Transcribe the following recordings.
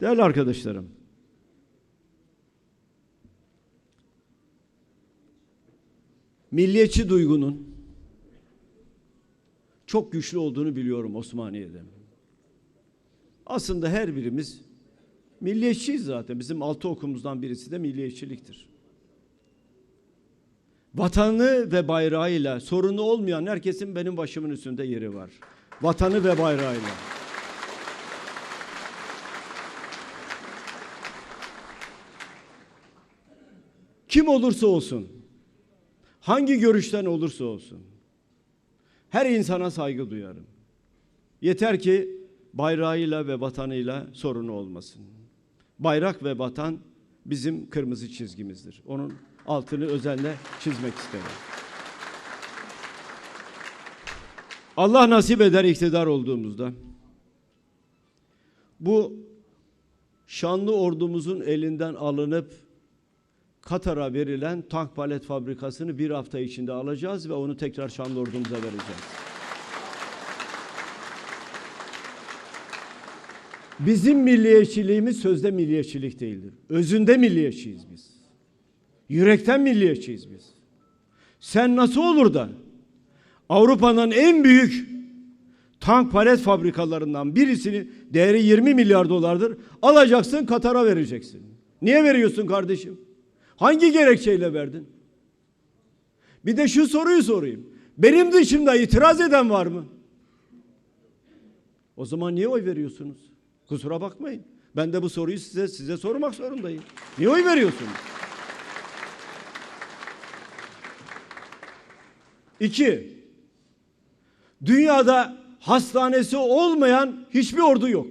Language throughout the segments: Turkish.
Değerli arkadaşlarım, milliyetçi duygunun çok güçlü olduğunu biliyorum Osmaniye'de. Aslında her birimiz milliyetçiyiz zaten. Bizim altı okumuzdan birisi de milliyetçiliktir. Vatanı ve bayrağıyla sorunu olmayan herkesin benim başımın üstünde yeri var. Vatanı ve bayrağıyla. Kim olursa olsun, hangi görüşten olursa olsun, her insana saygı duyarım. Yeter ki bayrağıyla ve vatanıyla sorunu olmasın. Bayrak ve vatan bizim kırmızı çizgimizdir. Onun altını özenle çizmek isterim. Allah nasip eder iktidar olduğumuzda bu şanlı ordumuzun elinden alınıp Katar'a verilen tank palet fabrikasını bir hafta içinde alacağız ve onu tekrar şanlı vereceğiz. Bizim milliyetçiliğimiz sözde milliyetçilik değildir. Özünde milliyetçiyiz biz. Yürekten milliyetçiyiz biz. Sen nasıl olur da Avrupa'nın en büyük tank palet fabrikalarından birisini değeri 20 milyar dolardır alacaksın Katar'a vereceksin. Niye veriyorsun kardeşim? Hangi gerekçeyle verdin? Bir de şu soruyu sorayım. Benim dışımda itiraz eden var mı? O zaman niye oy veriyorsunuz? Kusura bakmayın. Ben de bu soruyu size size sormak zorundayım. Niye oy veriyorsunuz? İki, dünyada hastanesi olmayan hiçbir ordu yok.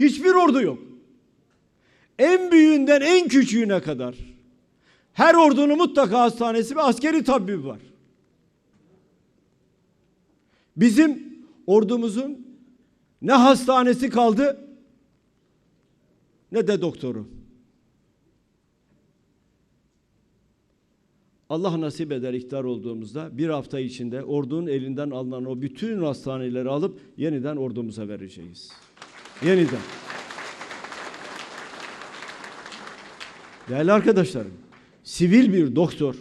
Hiçbir ordu yok. En büyüğünden en küçüğüne kadar her ordunun mutlaka hastanesi ve askeri tabibi var. Bizim ordumuzun ne hastanesi kaldı ne de doktoru. Allah nasip eder iktidar olduğumuzda bir hafta içinde ordunun elinden alınan o bütün hastaneleri alıp yeniden ordumuza vereceğiz. Yeniden. Değerli arkadaşlarım, sivil bir doktor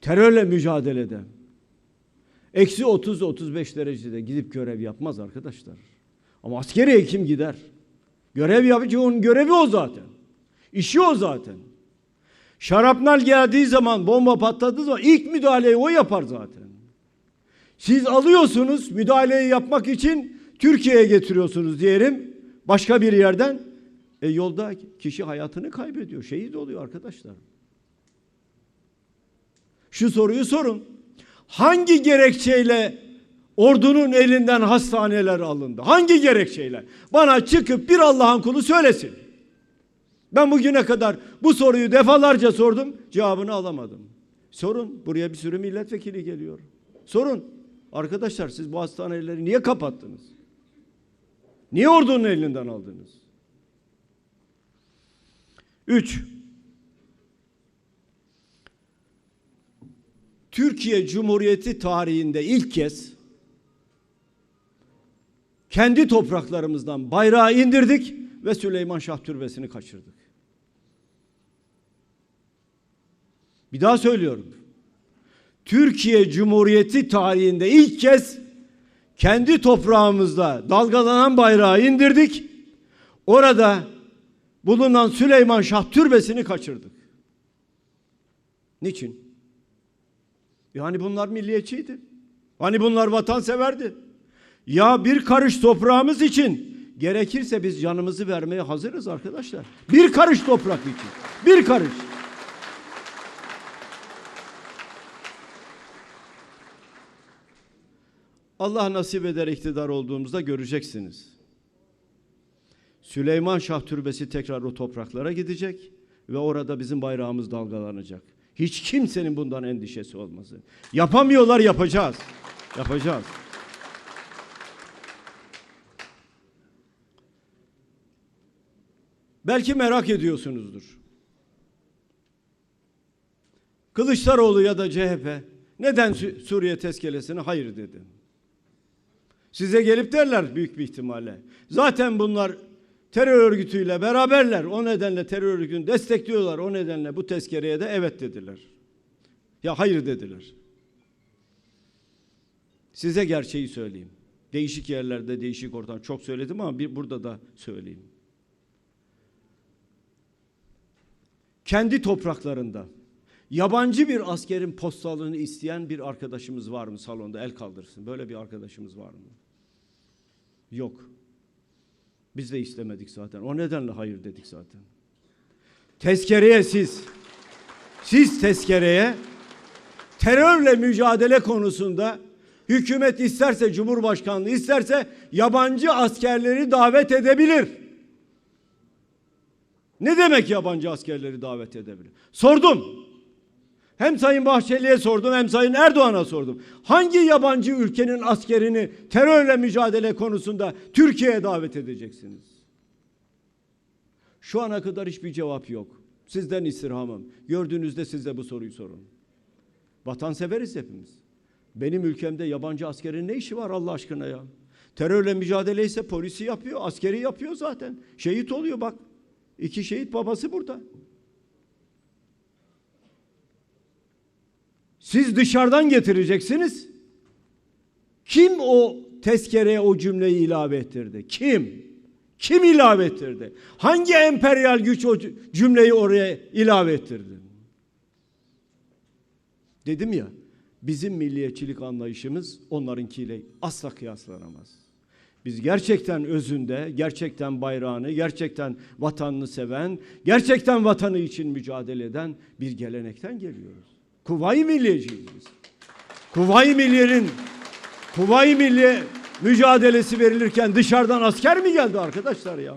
terörle mücadelede eksi 30-35 derecede gidip görev yapmaz arkadaşlar. Ama askeri hekim gider. Görev yapıcı onun görevi o zaten. İşi o zaten. Şarapnel geldiği zaman, bomba patladığı zaman ilk müdahaleyi o yapar zaten. Siz alıyorsunuz müdahaleyi yapmak için Türkiye'ye getiriyorsunuz diyelim başka bir yerden. E yolda kişi hayatını kaybediyor, şehit oluyor arkadaşlar. Şu soruyu sorun. Hangi gerekçeyle ordunun elinden hastaneler alındı? Hangi gerekçeyle? Bana çıkıp bir Allah'ın kulu söylesin. Ben bugüne kadar bu soruyu defalarca sordum, cevabını alamadım. Sorun, buraya bir sürü milletvekili geliyor. Sorun, arkadaşlar siz bu hastaneleri niye kapattınız? Niye ordunun elinden aldınız? Üç, Türkiye Cumhuriyeti tarihinde ilk kez kendi topraklarımızdan bayrağı indirdik ve Süleyman Şah Türbesi'ni kaçırdık. Bir daha söylüyorum. Türkiye Cumhuriyeti tarihinde ilk kez kendi toprağımızda dalgalanan bayrağı indirdik. Orada bulunan Süleyman Şah Türbesi'ni kaçırdık. Niçin? Yani bunlar milliyetçiydi. Hani bunlar vatanseverdi. Ya bir karış toprağımız için gerekirse biz canımızı vermeye hazırız arkadaşlar. Bir karış toprak için. Bir karış. Allah nasip eder iktidar olduğumuzda göreceksiniz. Süleyman Şah Türbesi tekrar o topraklara gidecek ve orada bizim bayrağımız dalgalanacak. Hiç kimsenin bundan endişesi olmasın. Yapamıyorlar yapacağız. Yapacağız. Belki merak ediyorsunuzdur. Kılıçdaroğlu ya da CHP neden Suriye tezkelesine hayır dedi? Size gelip derler büyük bir ihtimalle. Zaten bunlar terör örgütüyle beraberler. O nedenle terör örgütünü destekliyorlar. O nedenle bu tezkereye de evet dediler. Ya hayır dediler. Size gerçeği söyleyeyim. Değişik yerlerde, değişik ortam çok söyledim ama bir burada da söyleyeyim. Kendi topraklarında yabancı bir askerin postalını isteyen bir arkadaşımız var mı salonda? El kaldırsın. Böyle bir arkadaşımız var mı? Yok. Biz de istemedik zaten. O nedenle hayır dedik zaten. Tezkereye siz, siz tezkereye terörle mücadele konusunda hükümet isterse Cumhurbaşkanlığı isterse yabancı askerleri davet edebilir. Ne demek yabancı askerleri davet edebilir? Sordum. Hem Sayın Bahçeli'ye sordum hem Sayın Erdoğan'a sordum. Hangi yabancı ülkenin askerini terörle mücadele konusunda Türkiye'ye davet edeceksiniz? Şu ana kadar hiçbir cevap yok. Sizden istirhamım. Gördüğünüzde siz de bu soruyu sorun. Vatanseveriz hepimiz. Benim ülkemde yabancı askerin ne işi var Allah aşkına ya? Terörle mücadele ise polisi yapıyor, askeri yapıyor zaten. Şehit oluyor bak. İki şehit babası burada. Siz dışarıdan getireceksiniz. Kim o tezkereye o cümleyi ilave ettirdi? Kim? Kim ilave ettirdi? Hangi emperyal güç o cümleyi oraya ilave ettirdi? Dedim ya, bizim milliyetçilik anlayışımız onlarınkiyle asla kıyaslanamaz. Biz gerçekten özünde, gerçekten bayrağını, gerçekten vatanını seven, gerçekten vatanı için mücadele eden bir gelenekten geliyoruz. Kuvayi Milliyeciyiz. Kuvayi Milliye'nin Kuvayi Milliye mücadelesi verilirken dışarıdan asker mi geldi arkadaşlar ya?